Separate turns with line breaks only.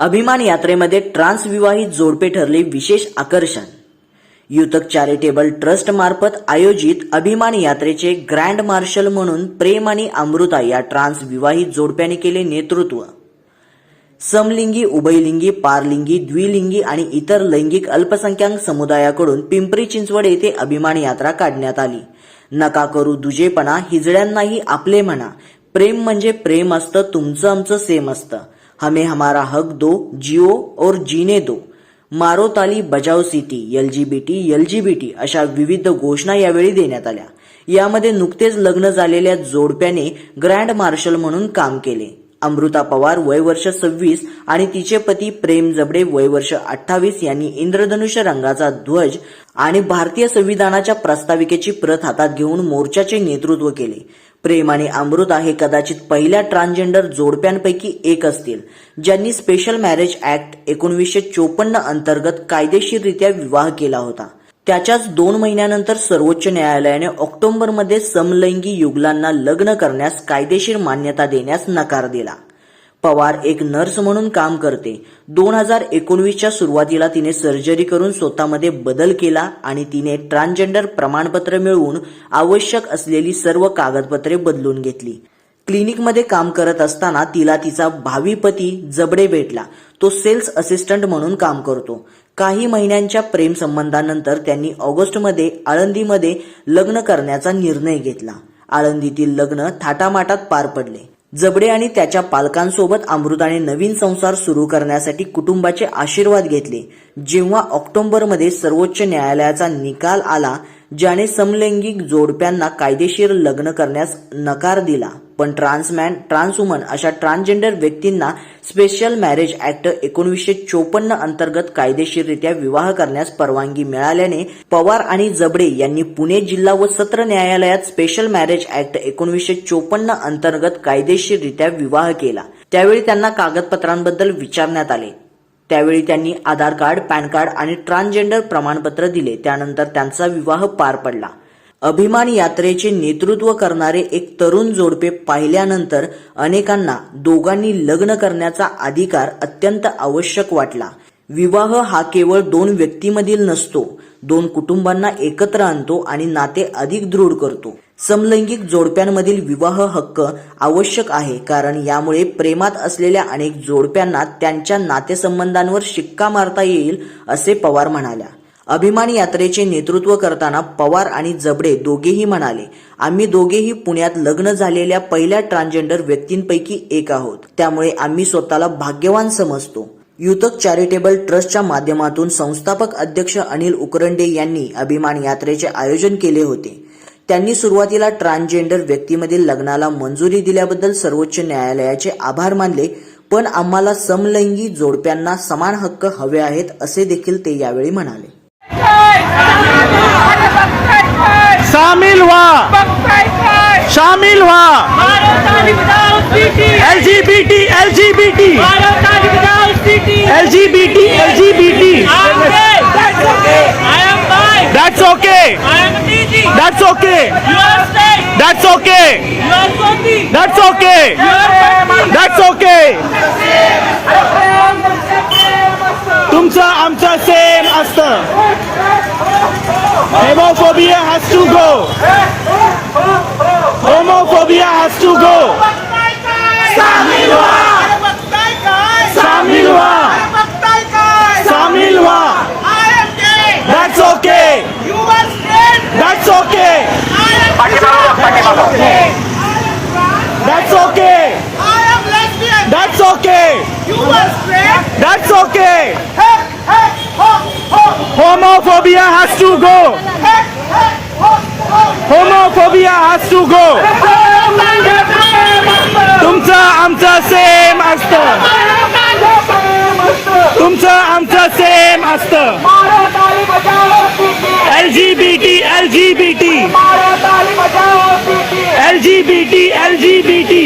अभिमान यात्रेमध्ये ट्रान्स विवाहित जोडपे ठरले विशेष आकर्षण. युतक चॅरिटेबल ट्रस्ट मार्फत आयोजित अभिमान यात्रेचे ग्रँड मार्शल म्हणून प्रेम आणि अमृता या ट्रान्स विवाहित जोडप्याने केले नेतृत्व. समलिंगी उभयलिंगी पारलिंगी द्विलिंगी आणि इतर लैंगिक अल्पसंख्याक समुदायाकडून पिंपरी चिंचवड येथे अभिमान यात्रा काढण्यात आली. नका करू दुजेपणा हिजड्यांनाही आपले म्हणा. प्रेम म्हणजे प्रेम असतं तुमचं आमचं सेम असतं. हमें हमारा हक दो जिओ और जीने दो। मारो ताली बजाव सिटी एलजीबीटी एलजीबीटी अशा विविध घोषणा यावेळी देण्यात आल्या. यामध्ये नुकतेच लग्न झालेल्या जोडप्याने ग्रँड मार्शल म्हणून काम केले. अमृता पवार वय वर्ष सव्वीस आणि तिचे पती प्रेम जबडे वय वर्ष अठ्ठावीस यांनी इंद्रधनुष्य रंगाचा ध्वज आणि भारतीय संविधानाच्या प्रस्ताविकेची प्रत हातात घेऊन मोर्चाचे नेतृत्व केले. प्रेम आणि अमृता हे कदाचित पहिल्या ट्रान्सजेंडर जोडप्यांपैकी एक असतील ज्यांनी स्पेशल मॅरेज ऍक्ट एकोणीसशे चोपन्न अंतर्गत कायदेशीररित्या विवाह केला होता. त्याच्याच दोन महिन्यानंतर सर्वोच्च न्यायालयाने ऑक्टोबरमध्ये समलैंगी युगलांना लग्न करण्यास कायदेशीर मान्यता देण्यास नकार दिला. पवार एक नर्स म्हणून काम करते. दोन हजार एकोणवीसच्या सुरुवातीला तिने सर्जरी करून स्वतःमध्ये बदल केला आणि तिने ट्रान्सजेंडर प्रमाणपत्र मिळवून आवश्यक असलेली सर्व कागदपत्रे बदलून घेतली. क्लिनिकमध्ये काम करत असताना तिला तिचा भावी पती जबडे भेटला. तो सेल्स असिस्टंट म्हणून काम करतो. काही महिन्यांच्या प्रेम संबंधानंतर त्यांनी ऑगस्टमध्ये आळंदीमध्ये लग्न करण्याचा निर्णय घेतला. आळंदीतील लग्न थाटामाटात पार पडले. जबडे आणि त्याच्या पालकांसोबत अमृताने नवीन संसार सुरू करण्यासाठी कुटुंबाचे आशीर्वाद घेतले. जेव्हा ऑक्टोबरमध्ये सर्वोच्च न्यायालयाचा निकाल आला ज्याने समलैंगिक जोडप्यांना कायदेशीर लग्न करण्यास नकार दिला. पण ट्रान्समॅन ट्रान्सवुमन अशा ट्रान्सजेंडर व्यक्तींना स्पेशल मॅरेज ऍक्ट एकोणवीसशे चोपन्न अंतर्गत कायदेशीररित्या विवाह करण्यास परवानगी मिळाल्याने पवार आणि जबडे यांनी पुणे जिल्हा व सत्र न्यायालयात स्पेशल मॅरेज ऍक्ट एकोणवीसशे चोपन्न अंतर्गत कायदेशीररित्या विवाह केला. त्यावेळी त्यांना कागदपत्रांबद्दल विचारण्यात आले. त्यावेळी त्यांनी आधार कार्ड पॅन कार्ड आणि ट्रान्सजेंडर प्रमाणपत्र दिले. त्यानंतर त्यांचा विवाह पार पडला. अभिमान यात्रेचे नेतृत्व करणारे एक तरुण जोडपे पाहिल्यानंतर अनेकांना दोघांनी लग्न करण्याचा अधिकार अत्यंत आवश्यक वाटला. विवाह हा केवळ दोन व्यक्तीमधील नसतो दोन कुटुंबांना एकत्र आणतो आणि नाते अधिक दृढ करतो. समलैंगिक जोडप्यांमधील विवाह हक्क आवश्यक आहे कारण यामुळे प्रेमात असलेल्या अनेक जोडप्यांना त्यांच्या नातेसंबंधांवर शिक्का मारता येईल असे पवार म्हणाल्या. अभिमान यात्रेचे नेतृत्व करताना पवार आणि जबडे दोघेही म्हणाले आम्ही दोघेही पुण्यात लग्न झालेल्या पहिल्या ट्रान्सजेंडर व्यक्तींपैकी एक आहोत. त्यामुळे आम्ही स्वतःला भाग्यवान समजतो. युतक चॅरिटेबल ट्रस्टच्या माध्यमातून संस्थापक अध्यक्ष अनिल उकरंडे यांनी अभिमान यात्रेचे आयोजन केले होते. त्यांनी सुरुवातीला ट्रान्सजेंडर व्यक्तीमधील लग्नाला मंजुरी दिल्याबद्दल सर्वोच्च न्यायालयाचे आभार मानले पण आम्हाला समलैंगी जोडप्यांना समान हक्क हवे आहेत असे देखील ते यावेळी म्हणाले.
शामिल हुआ। शामिल हुआ। L G B T L G B T L G B T L G B T that's okay that's okay that's okay that's okay that's okay तुमचं आमचं सेम असतं। Homophobia has to go. Homophobia has to go. Samilwa. Samilwa. Samilwa. That's okay. That's okay. That's okay. That's okay. That's okay. Homophobia has to go. Homophobia has to go तुमचं आमचं same असतं. तुमचं आमचं same असतं. L G B T L G B T L G B T L G B T